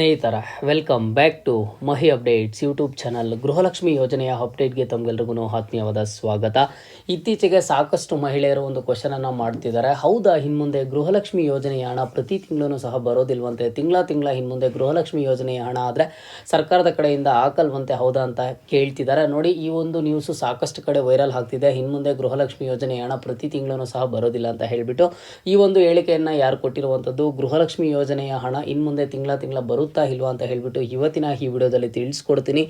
ಸ್ನೇಹಿತರ welcome back to Mahi updates YouTube channel Gruhalakshmi ಯೋಜನೆಯ ಅಪ್ಡೇಟ್ಗೆ ತಮಗೆಲ್ರಿಗೂ ಆತ್ಮೀಯವಾದ ಸ್ವಾಗತ. ಇತ್ತೀಚೆಗೆ ಸಾಕಷ್ಟು ಮಹಿಳೆಯರು ಒಂದು ಕ್ವಶನ್ ಅನ್ನ ಮಾಡ್ತಿದ್ದಾರೆ. ಹೌದಾ, ಇನ್ಮುಂದೆ ಗೃಹಲಕ್ಷ್ಮಿ ಯೋಜನೆಯ ಹಣ ಪ್ರತಿ ತಿಂಗಳೂ ಸಹ ಬರೋದಿಲ್ವಂತೆ? ತಿಂಗಳ ತಿಂಗಳ ಇನ್ಮುಂದೆ ಗೃಹಲಕ್ಷ್ಮಿ ಯೋಜನೆಯ ಹಣ ಆದರೆ ಸರ್ಕಾರದ ಕಡೆಯಿಂದ ಹಾಕಲ್ವಂತೆ ಹೌದಾ ಅಂತ ಕೇಳ್ತಿದ್ದಾರೆ. ನೋಡಿ, ಈ ಒಂದು ನ್ಯೂಸು ಸಾಕಷ್ಟು ಕಡೆ ವೈರಲ್ ಆಗ್ತಿದೆ. ಇನ್ಮುಂದೆ ಗೃಹಲಕ್ಷ್ಮಿ ಯೋಜನೆಯ ಹಣ ಪ್ರತಿ ತಿಂಗಳು ಸಹ ಬರೋದಿಲ್ಲ ಅಂತ ಹೇಳಿಬಿಟ್ಟು ಈ ಒಂದು ಹೇಳಿಕೆಯನ್ನು ಯಾರು ಕೊಟ್ಟಿರುವಂಥದ್ದು ಗೃಹಲಕ್ಷ್ಮಿ ಯೋಜನೆಯ ಹಣ ಇನ್ಮುಂದೆ ತಿಂಗಳ ತಿಂಗಳ ಬರುತ್ತಾ ಇಲ್ವಾ ಅಂತ ಹೇಳಿಬಿಟ್ಟು ಇವತ್ತಿನ ಈ ವಿಡಿಯೋದಲ್ಲಿ ತಿಳಿಸ್ಕೊಡ್ತೀನಿ.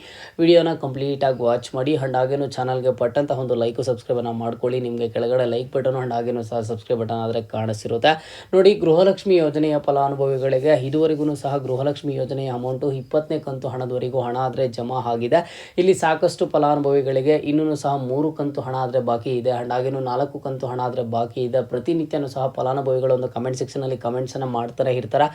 ವಿಡಿಯೋನ ಕಂಪ್ಲೀಟಾಗಿ ವಾಚ್ ಮಾಡಿ, ಅಂಡ್ ಹಾಗೇನು ಚಾನಲ್ಗೆ ಪಟ್ಟಂತ ಒಂದು ಲೈಕು ಸಬ್ಸ್ಕ್ರೈಬನ್ನು ಮಾಡ್ಕೊಳ್ಳಿ. ನಿಮಗೆ ಕೆಳಗಡೆ ಲೈಕ್ ಬಟನ್ ಅಂಡ್ ಹಾಗೇನು ಸಹ ಸಬ್ಸ್ಕ್ರೈಬ್ ಬಟನ್ ಆದರೆ ಕಾಣಿಸಿರುತ್ತೆ. ನೋಡಿ, ಗೃಹಲಕ್ಷ್ಮಿ ಯೋಜನೆಯ ಫಲಾನುಭವಿಗಳಿಗೆ ಇದುವರೆಗೂ ಸಹ ಗೃಹಲಕ್ಷ್ಮಿ ಯೋಜನೆಯ ಅಮೌಂಟು ಇಪ್ಪತ್ತನೇ ಕಂತು ಹಣದವರೆಗೂ ಹಣ ಆದರೆ ಜಮಾ ಆಗಿದೆ. ಇಲ್ಲಿ ಸಾಕಷ್ಟು ಫಲಾನುಭವಿಗಳಿಗೆ ಇನ್ನೂ ಸಹ ಮೂರು ಕಂತು ಹಣ ಆದರೆ ಬಾಕಿ ಇದೆ, ಅಂಡ್ ಹಾಗೇನು ನಾಲ್ಕು ಕಂತು ಹಣ ಆದರೆ ಬಾಕಿ ಇದೆ. ಪ್ರತಿನಿತ್ಯನೂ ಸಹ ಫಲಾನುಭವಿಗಳು ಒಂದು ಕಮೆಂಟ್ ಸೆಕ್ಷನಲ್ಲಿ ಕಮೆಂಟ್ಸನ್ನು ಮಾಡ್ತಾರೆ ಇರ್ತಾರೆ.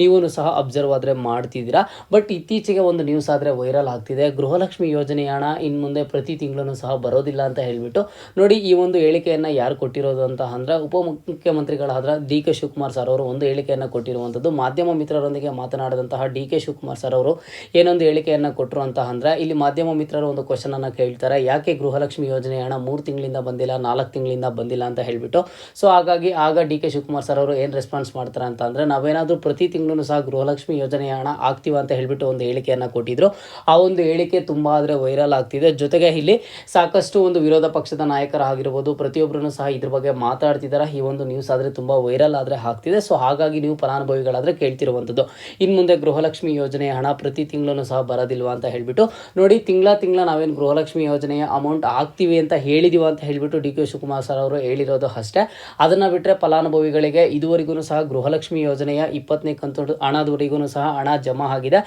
ನೀವು ಸಹ ಅಬ್ಸರ್ವ್ ಆದರೆ ಮಾಡ್ತಿದ್ದೀರಾ? ಬಟ್ ಇತ್ತೀಚೆಗೆ ಒಂದು ನ್ಯೂಸ್ ಆದರೆ ವೈರಲ್ ಆಗ್ತಿದೆ. ಗೃಹಲಕ್ಷ್ಮಿ ಯೋಜನೆ ಹಣ ಇನ್ನು ಮುಂದೆ ಪ್ರತಿ ತಿಂಗಳೂ ಸಹ ಬರೋದಿಲ್ಲ ಅಂತ ಹೇಳಿಬಿಟ್ಟು ನೋಡಿ, ಈ ಒಂದು ಹೇಳಿಕೆಯನ್ನು ಯಾರು ಕೊಟ್ಟಿರೋದು ಅಂತ ಅಂದರೆ ಉಪಮುಖ್ಯಮಂತ್ರಿಗಳಾದ ಡಿ ಕೆ ಶಿವಕುಮಾರ್ ಸರ್ ಅವರು ಒಂದು ಹೇಳಿಕೆಯನ್ನು ಕೊಟ್ಟಿರುವಂಥದ್ದು ಮಾಧ್ಯಮ ಮಿತ್ರರೊಂದಿಗೆ ಮಾತನಾಡಿದಂತಹ ಡಿ ಕೆ ಶಿವಕುಮಾರ್ ಸರ್ ಅವರು ಏನೊಂದು ಹೇಳಿಕೆಯನ್ನು ಕೊಟ್ಟರು ಅಂತ ಅಂದರೆ ಇಲ್ಲಿ ಮಾಧ್ಯಮ ಮಿತ್ರರು ಒಂದು ಕ್ವಶನನ್ನು ಕೇಳ್ತಾರೆ. ಯಾಕೆ ಗೃಹಲಕ್ಷ್ಮಿ ಯೋಜನೆ ಹಣ ಮೂರು ತಿಂಗಳಿಂದ ಬಂದಿಲ್ಲ, ನಾಲ್ಕು ತಿಂಗಳಿಂದ ಬಂದಿಲ್ಲ ಅಂತ ಹೇಳಿಬಿಟ್ಟು. ಸೊ ಹಾಗಾಗಿ ಆಗ ಡಿ ಕೆ ಶಿವಕುಮಾರ್ ಸರ್ ಅವರು ಏನು ರೆಸ್ಪಾನ್ಸ್ ಮಾಡ್ತಾರೆ ಅಂತ ಅಂದರೆ ನಾವೇನಾದರೂ ಪ್ರತಿ ತಿಂಗಳೂ ಸಹ ಗೃಹಲಕ್ಷ್ಮಿ ಯೋಜನೆಯ ಹಣ ಆಗ್ತೀವ ಅಂತ ಹೇಳಿಬಿಟ್ಟು ಒಂದು ಹೇಳಿಕೆಯನ್ನು ಕೊಟ್ಟಿದ್ರು. ಆ ಒಂದು ಹೇಳಿಕೆ ತುಂಬ ಆದರೆ ವೈರಲ್ ಆಗ್ತಿದೆ. ಜೊತೆಗೆ ಇಲ್ಲಿ ಸಾಕಷ್ಟು ಒಂದು ವಿರೋಧ ಪಕ್ಷದ ನಾಯಕರಾಗಿರ್ಬೋದು ಪ್ರತಿಯೊಬ್ಬರೂ ಸಹ ಇದ್ರ ಬಗ್ಗೆ ಮಾತಾಡ್ತಿದ್ದಾರೆ ಈ ಒಂದು ನ್ಯೂಸ್ ಆದರೆ ತುಂಬ ವೈರಲ್ ಆದರೆ ಆಗ್ತಿದೆ. ಸೊ ಹಾಗಾಗಿ ನೀವು ಫಲಾನುಭವಿಗಳಾದರೆ ಕೇಳ್ತಿರುವಂಥದ್ದು. ಇನ್ನು ಮುಂದೆ ಗೃಹಲಕ್ಷ್ಮಿ ಯೋಜನೆಯ ಹಣ ಪ್ರತಿ ತಿಂಗಳೂ ಸಹ ಬರೋದಿಲ್ವಾ ಅಂತ ಹೇಳಿಬಿಟ್ಟು, ನೋಡಿ ತಿಂಗಳ ತಿಂಗಳ ನಾವೇನು ಗೃಹಲಕ್ಷ್ಮಿ ಯೋಜನೆಯ ಅಮೌಂಟ್ ಆಗ್ತೀವಿ ಅಂತ ಹೇಳಿದೀವ ಅಂತ ಹೇಳಿಬಿಟ್ಟು ಡಿ ಕೆ ಶಿವಕುಮಾರ್ ಸರ್ ಅವರು ಹೇಳಿರೋದು ಅಷ್ಟೇ. ಅದನ್ನು ಬಿಟ್ಟರೆ ಫಲಾನುಭವಿಗಳಿಗೆ ಇದುವರೆಗೂ ಸಹ ಗೃಹಲಕ್ಷ್ಮಿ ಯೋಜನೆಯ ಇಪ್ಪತ್ತನೇ ಕಂತು ಹಣದವರೆಗೂ ಸಹ ಹಣ ಜಮಾ ಆಗಿದೆ.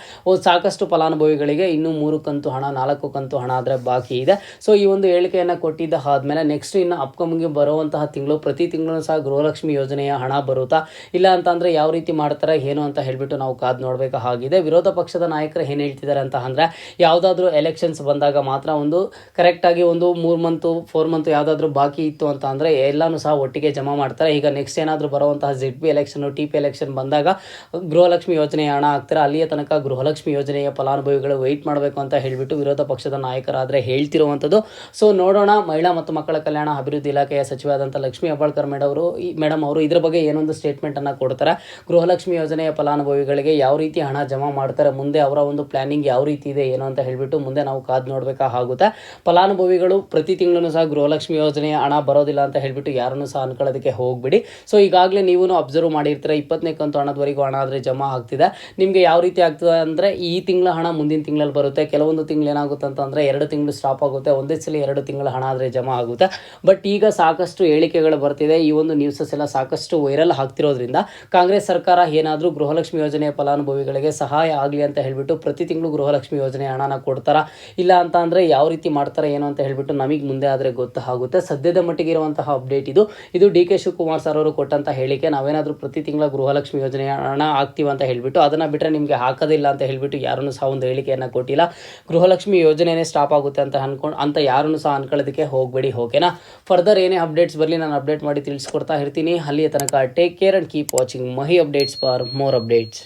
ಸಾಕಷ್ಟು ಫಲಾನುಭವಿಗಳಿಗೆ ಇನ್ನೂ ಮೂರು ಕಂತು ಹಣ, ನಾಲ್ಕು ಕಂತು ಹಣ ಆದರೆ ಬಾಕಿ ಇದೆ. ಸೊ, ಈ ಒಂದು ಹೇಳಿಕೆಯನ್ನು ಕೊಟ್ಟಿದ್ದ ಆದಮೇಲೆ ನೆಕ್ಸ್ಟ್ ಇನ್ನು ಅಪ್ಕಮಿಂಗ್ ಬರುವಂತಹ ತಿಂಗಳು, ಪ್ರತಿ ತಿಂಗಳು ಸಹ ಗೃಹಲಕ್ಷ್ಮಿ ಯೋಜನೆಯ ಹಣ ಬರುತ್ತಾ? ಇಲ್ಲ ಅಂತಂದರೆ ಯಾವ ರೀತಿ ಮಾಡ್ತಾರೆ, ಏನು ಅಂತ ಹೇಳಿಬಿಟ್ಟು ನಾವು ಕಾದು ನೋಡಬೇಕು ಆಗಿದೆ. ವಿರೋಧ ಪಕ್ಷದ ನಾಯಕರು ಏನು ಹೇಳ್ತಿದ್ದಾರೆ ಅಂತ ಅಂದರೆ, ಯಾವುದಾದ್ರೂ ಎಲೆಕ್ಷನ್ಸ್ ಬಂದಾಗ ಮಾತ್ರ ಒಂದು ಕರೆಕ್ಟಾಗಿ ಒಂದು ಮೂರು ಮಂತು ಫೋರ್ ಮಂತು ಯಾವುದಾದ್ರೂ ಬಾಕಿ ಇತ್ತು ಅಂತ ಅಂದರೆ ಎಲ್ಲನೂ ಸಹ ಒಟ್ಟಿಗೆ ಜಮಾ ಮಾಡ್ತಾರೆ. ಈಗ ನೆಕ್ಸ್ಟ್ ಏನಾದರೂ ಬರುವಂತಹ Z P election T P election ಬಂದಾಗ ಗೃಹಲಕ್ಷ್ಮಿ ಯೋಜನೆಯ ಹಣ ಹಾಕ್ತಾರೆ ಅಲ್ಲಿಯ ತನಕ ಗೃಹಲಕ್ಷ್ಮಿ ಯೋಜನೆಯ ಫಲಾನುಭವಿಗಳು ವೆಯ್ಟ್ ಮಾಡಬೇಕು ಅಂತ ಹೇಳಿಬಿಟ್ಟು ವಿರೋಧ ಪಕ್ಷದ ನಾಯಕರಾದರೆ ಹೇಳ್ತಿರುವಂಥದ್ದು. ಸೊ ನೋಡೋಣ. ಮಹಿಳಾ ಮತ್ತು ಮಕ್ಕಳ ಕಲ್ಯಾಣ ಅಭಿವೃದ್ಧಿ ಇಲಾಖೆಯ ಸಚಿವರಾದಂಥ ಲಕ್ಷ್ಮೀ ಹೆಬ್ಬಾಳ್ಕರ್ ಮೇಡಮ್ ಅವರು ಈ ಮೇಡಮ್ ಅವರು ಇದರ ಬಗ್ಗೆ ಏನೊಂದು ಸ್ಟೇಟ್ಮೆಂಟನ್ನು ಕೊಡ್ತಾರೆ? ಗೃಹಲಕ್ಷ್ಮಿ ಯೋಜನೆಯ ಫಲಾನುಭವಿಗಳಿಗೆ ಯಾವ ರೀತಿ ಹಣ ಜಮಾ ಮಾಡ್ತಾರೆ? ಮುಂದೆ ಅವರ ಒಂದು ಪ್ಲಾನಿಂಗ್ ಯಾವ ರೀತಿ ಇದೆ, ಏನು ಅಂತ ಹೇಳಿಬಿಟ್ಟು ಮುಂದೆ ನಾವು ಕಾದು ನೋಡಬೇಕಾಗುತ್ತೆ ಫಲಾನುಭವಿಗಳು ಪ್ರತಿ ತಿಂಗಳೂ ಸಹ ಗೃಹಲಕ್ಷ್ಮಿ ಯೋಜನೆಯ ಹಣ ಬರೋದಿಲ್ಲ ಅಂತ ಹೇಳಿಬಿಟ್ಟು ಯಾರನ್ನು ಸಹ ಅನ್ಕೊಳ್ಳೋದಕ್ಕೆ ಹೋಗ್ಬಿಡಿ. ಸೊ ಈಗಾಗಲೇ ನೀವು ಅಬ್ಸರ್ವ್ ಮಾಡಿರ್ತೀರ? ಇಪ್ಪತ್ತನೇ ಕಂತು ಹಣದವರೆಗೂ ಹಣ ಆದರೆ ಜಮಾ ಆಗ್ತಿದೆ. ನಿಮಗೆ ಯಾವ ರೀತಿ ಆಗ್ತದೆ ಅಂದರೆ ಈ ತಿಂಗಳ ಹಣ ಮುಂದಿನ ತಿಂಗಳಲ್ಲಿ ಬರುತ್ತೆ. ಕೆಲವೊಂದು ತಿಂಗಳು ಏನಾಗುತ್ತೆ ಅಂತಂದರೆ ಎರಡು ತಿಂಗಳು ಸ್ಟಾಪ್ ಆಗುತ್ತೆ. ಒಂದೇ ಸಲ ಎರಡು ತಿಂಗಳ ಹಣ ಆದರೆ ಜಮಾ ಆಗುತ್ತೆ. ಬಟ್ ಈಗ ಸಾಕಷ್ಟು ಹೇಳಿಕೆಗಳು ಬರ್ತಿದೆ. ಈ ಒಂದು ನ್ಯೂಸಸ್ ಎಲ್ಲ ಸಾಕಷ್ಟು ವೈರಲ್ ಆಗ್ತಿರೋದ್ರಿಂದ ಕಾಂಗ್ರೆಸ್ ಸರ್ಕಾರ ಏನಾದರೂ ಗೃಹಲಕ್ಷ್ಮಿ ಯೋಜನೆಯ ಫಲಾನುಭವಿಗಳಿಗೆ ಸಹಾಯ ಆಗಲಿ ಅಂತ ಹೇಳಿಬಿಟ್ಟು ಪ್ರತಿ ತಿಂಗಳು ಗೃಹಲಕ್ಷ್ಮಿ ಯೋಜನೆ ಹಣನ ಕೊಡ್ತಾರಾ? ಇಲ್ಲ ಅಂತ ಅಂದರೆ ಯಾವ ರೀತಿ ಮಾಡ್ತಾರೆ ಏನು ಅಂತ ಹೇಳಿಬಿಟ್ಟು ನಮಗೆ ಮುಂದೆ ಆದರೆ ಗೊತ್ತಾಗುತ್ತೆ. ಸದ್ಯದ ಮಟ್ಟಿಗೆ ಇರುವಂತಹ ಅಪ್ಡೇಟ್ ಇದು. ಇದು ಡಿ ಕೆ ಶಿವಕುಮಾರ್ ಸರ್ ಅವರು ಕೊಟ್ಟಂತ ಹೇಳಿಕೆ. ನಾವೇನಾದರೂ ಪ್ರತಿ ತಿಂಗಳ ಗೃಹಲಕ್ಷ್ಮಿ ಯೋಜನೆ ಹಣ ಆಗ್ತೀವಿ ಅಂತ ಹೇಳಿಬಿಟ್ಟು ಅದನ್ನು ಬಿಟ್ಟರೆ ನಿಮಗೆ ಹಾಕೋದಿಲ್ಲ ಅಂತ ಹೇಳಿಬಿಟ್ಟು ಯಾರನ್ನು ಸಹ ಒಂದು ಹೇಳಿಕೆಯನ್ನು ಕೊಟ್ಟಿಲ್ಲ. ಗೃಹಲಕ್ಷ್ಮಿ ಯೋಜನೆನೇ ಸ್ಟಾಪ್ ಆಗುತ್ತೆ ಅಂತ ಅನ್ಕೊಂಡು ಅಂತ ಯಾರನ್ನು ಸಹ ಅನ್ಕೊಳ್ಳೋದಕ್ಕೆ ಹೋಗಬೇಡಿ, ಓಕೆನಾ? ಫರ್ದರ್ ಏನೇ ಅಪ್ಡೇಟ್ಸ್ ಬರಲಿ ನಾನು ಅಪ್ಡೇಟ್ ಮಾಡಿ ತಿಳಿಸ್ಕೊಡ್ತಾ ಇರ್ತೀನಿ. ಅಲ್ಲಿಯ ತನಕ take care and keep watching Mahi updates for more updates